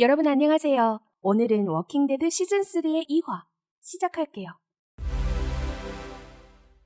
여러분 안녕하세요. 오늘은 워킹데드 시즌3의 2화 시작할게요.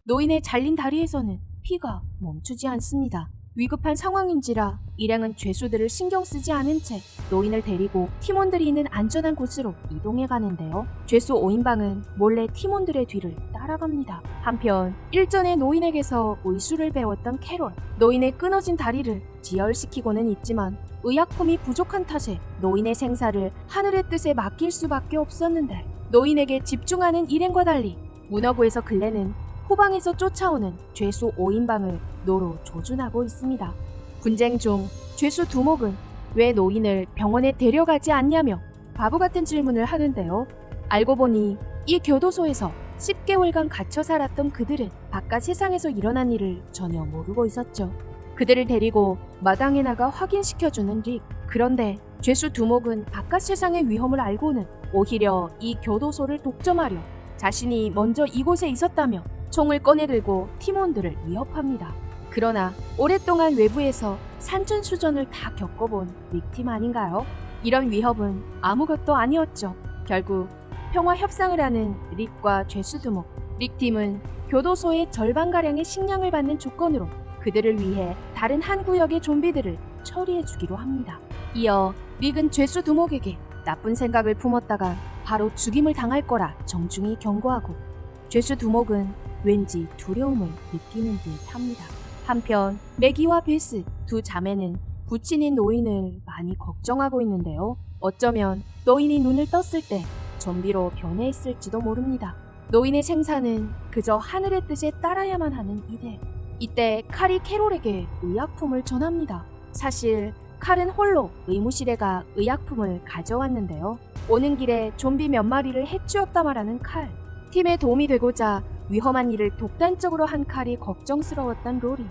노인의 잘린 다리에서는 피가 멈추지 않습니다. 위급한 상황인지라 일행은 죄수들을 신경 쓰지 않은 채 노인을 데리고 팀원들이 있는 안전한 곳으로 이동해 가는데요. 죄수 5인방은 몰래 팀원들의 뒤를 따라갑니다. 한편 일전에 노인에게서 의술을 배웠던 캐롤, 노인의 끊어진 다리를 지혈시키고는 있지만 의약품이 부족한 탓에 노인의 생사를 하늘의 뜻에 맡길 수밖에 없었는데 노인에게 집중하는 일행과 달리 문어구에서 근래는 후방에서 쫓아오는 죄수 5인방을 노로 조준하고 있습니다. 분쟁 중 죄수 두목은 왜 노인을 병원에 데려가지 않냐며 바보 같은 질문을 하는데요. 알고 보니 이 교도소에서 10개월간 갇혀 살았던 그들은 바깥 세상에서 일어난 일을 전혀 모르고 있었죠. 그들을 데리고 마당에 나가 확인시켜주는 릭. 그런데 죄수 두목은 바깥 세상의 위험을 알고는 오히려 이 교도소를 독점하려 자신이 먼저 이곳에 있었다며 총을 꺼내들고 팀원들을 위협합니다. 그러나 오랫동안 외부에서 산전수전을 다 겪어본 릭팀 아닌가요? 이런 위협은 아무것도 아니었죠. 결국 평화 협상을 하는 릭과 죄수 두목. 릭팀은 교도소의 절반가량의 식량을 받는 조건으로 그들을 위해 다른 한 구역의 좀비들을 처리해 주기로 합니다. 이어 릭은 죄수 두목에게 나쁜 생각을 품었다가 바로 죽임을 당할 거라 정중히 경고하고 죄수 두목은 왠지 두려움을 느끼는 듯 합니다. 한편 매기와 베스 두 자매는 부친인 노인을 많이 걱정하고 있는데요. 어쩌면 노인이 눈을 떴을 때 좀비로 변해 있을지도 모릅니다. 노인의 생사는 그저 하늘의 뜻에 따라야만 하는 이대. 이때 칼이 캐롤에게 의약품을 전합니다. 사실 칼은 홀로 의무실에 가 의약품을 가져왔는데요. 오는 길에 좀비 몇 마리를 해치웠다 말하는 칼. 팀에 도움이 되고자 위험한 일을 독단적으로 한 칼이 걱정스러웠던 로리.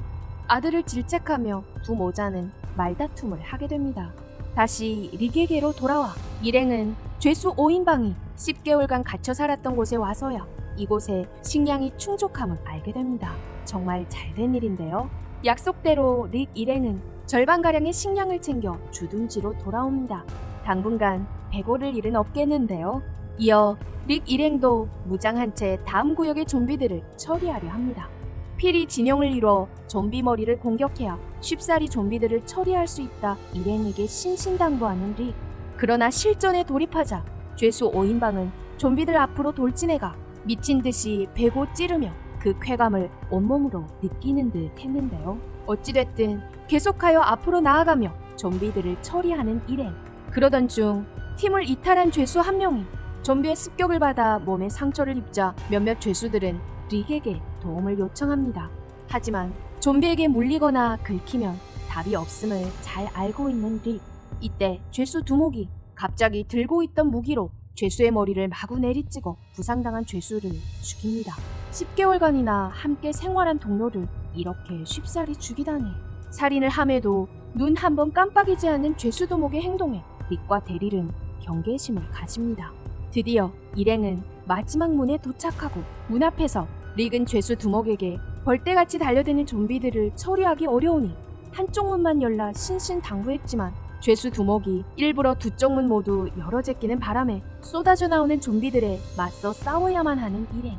아들을 질책하며 두 모자는 말다툼을 하게 됩니다. 다시 리게게로 돌아와 일행은 죄수 5인방이 10개월간 갇혀 살았던 곳에 와서야 이곳에 식량이 충족함을 알게 됩니다. 정말 잘된 일인데요. 약속대로 릭 일행은 절반가량의 식량을 챙겨 주둔지로 돌아옵니다. 당분간 배고를 일은 없겠는데요. 이어 릭 일행도 무장한 채 다음 구역의 좀비들을 처리하려 합니다. 필히 진영을 이뤄 좀비 머리를 공격해야 쉽사리 좀비들을 처리할 수 있다 일행에게 신신당부하는 릭. 그러나 실전에 돌입하자 죄수 5인방은 좀비들 앞으로 돌진해가 미친 듯이 배고 찌르며 그 쾌감을 온몸으로 느끼는 듯 했는데요. 어찌됐든 계속하여 앞으로 나아가며 좀비들을 처리하는 일행. 그러던 중 팀을 이탈한 죄수 한 명이 좀비의 습격을 받아 몸에 상처를 입자 몇몇 죄수들은 릭에게 도움을 요청합니다. 하지만 좀비에게 물리거나 긁히면 답이 없음을 잘 알고 있는 릭. 이때 죄수 두목이 갑자기 들고 있던 무기로 죄수의 머리를 마구 내리찍어 부상당한 죄수를 죽입니다. 10개월간이나 함께 생활한 동료를 이렇게 쉽사리 죽이다니. 살인을 함에도 눈 한 번 깜빡이지 않는 죄수 두목의 행동에 릭과 대릴은 경계심을 가집니다. 드디어 일행은 마지막 문에 도착하고 문 앞에서 릭은 죄수 두목에게 벌떼같이 달려드는 좀비들을 처리하기 어려우니 한쪽 문만 열라 신신당부했지만 죄수 두목이 일부러 두 쪽 문 모두 열어 제끼는 바람에 쏟아져 나오는 좀비들에 맞서 싸워야만 하는 일행.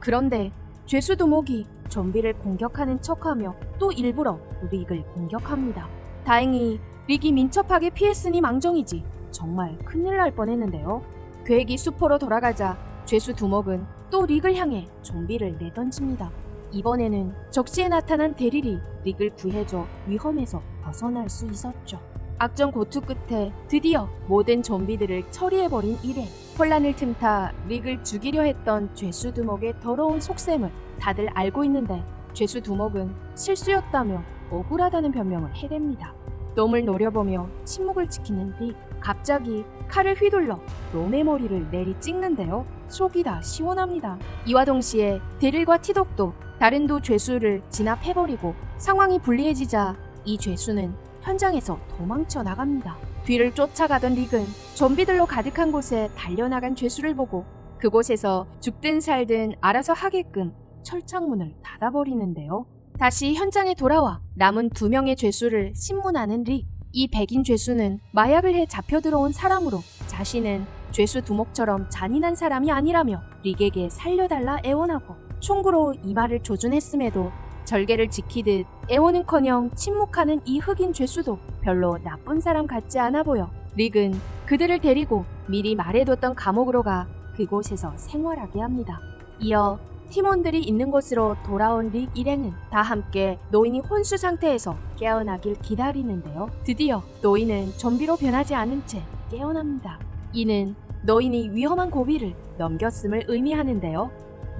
그런데 죄수 두목이 좀비를 공격하는 척하며 또 일부러 릭을 공격합니다. 다행히 릭이 민첩하게 피했으니 망정이지 정말 큰일 날 뻔했는데요. 계획이 수포로 돌아가자 죄수 두목은 또 릭을 향해 좀비를 내던집니다. 이번에는 적시에 나타난 데릴이 릭을 구해줘 위험에서 벗어날 수 있었죠. 악전 고투 끝에 드디어 모든 좀비들을 처리해버린 일행. 혼란을 틈타 릭을 죽이려 했던 죄수 두목의 더러운 속셈을 다들 알고 있는데 죄수 두목은 실수였다며 억울하다는 변명을 해댑니다. 놈을 노려보며 침묵을 지키는 릭. 갑자기 칼을 휘둘러 놈의 머리를 내리 찍는데요. 속이 다 시원합니다. 이와 동시에 데릴과 티독도 다른 두 죄수를 진압해버리고 상황이 불리해지자 이 죄수는 현장에서 도망쳐 나갑니다. 뒤를 쫓아가던 릭은 좀비들로 가득한 곳에 달려나간 죄수를 보고 그곳에서 죽든 살든 알아서 하게끔 철창문을 닫아버리는데요. 다시 현장에 돌아와 남은 두 명의 죄수를 신문하는 릭. 이 백인 죄수는 마약을 해 잡혀 들어온 사람으로 자신은 죄수 두목처럼 잔인한 사람이 아니라며 릭에게 살려달라 애원하고 총구로 이마를 조준했음에도 절개를 지키듯 애원은커녕 침묵하는 이 흑인 죄수도 별로 나쁜 사람 같지 않아 보여 릭은 그들을 데리고 미리 말해뒀던 감옥으로 가 그곳에서 생활하게 합니다. 이어 팀원들이 있는 곳으로 돌아온 릭 일행은 다 함께 노인이 혼수 상태에서 깨어나길 기다리는데요. 드디어 노인은 좀비로 변하지 않은 채 깨어납니다. 이는 노인이 위험한 고비를 넘겼음을 의미하는데요.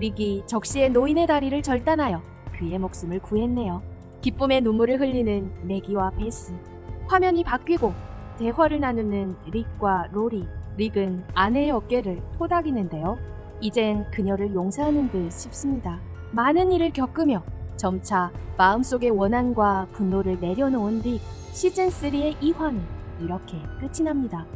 릭이 적시에 노인의 다리를 절단하여 그의 목숨을 구했네요. 기쁨의 눈물을 흘리는 매기와 베스. 화면이 바뀌고 대화를 나누는 릭과 로리. 릭은 아내의 어깨를 토닥이는데요. 이젠 그녀를 용서하는 듯 싶습니다. 많은 일을 겪으며 점차 마음속의 원한과 분노를 내려놓은 릭. 시즌3의 2화는 이렇게 끝이 납니다.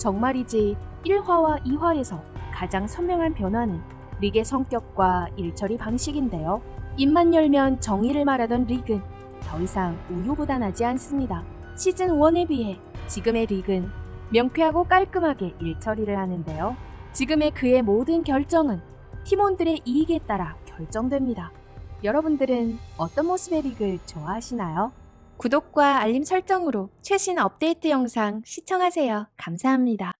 정말이지 1화와 2화에서 가장 선명한 변화는 릭의 성격과 일처리 방식인데요. 입만 열면 정의를 말하던 릭은 더 이상 우유부단하지 않습니다. 시즌 1에 비해 지금의 릭은 명쾌하고 깔끔하게 일처리를 하는데요. 지금의 그의 모든 결정은 팀원들의 이익에 따라 결정됩니다. 여러분들은 어떤 모습의 릭을 좋아하시나요? 구독과 알림 설정으로 최신 업데이트 영상 시청하세요. 감사합니다.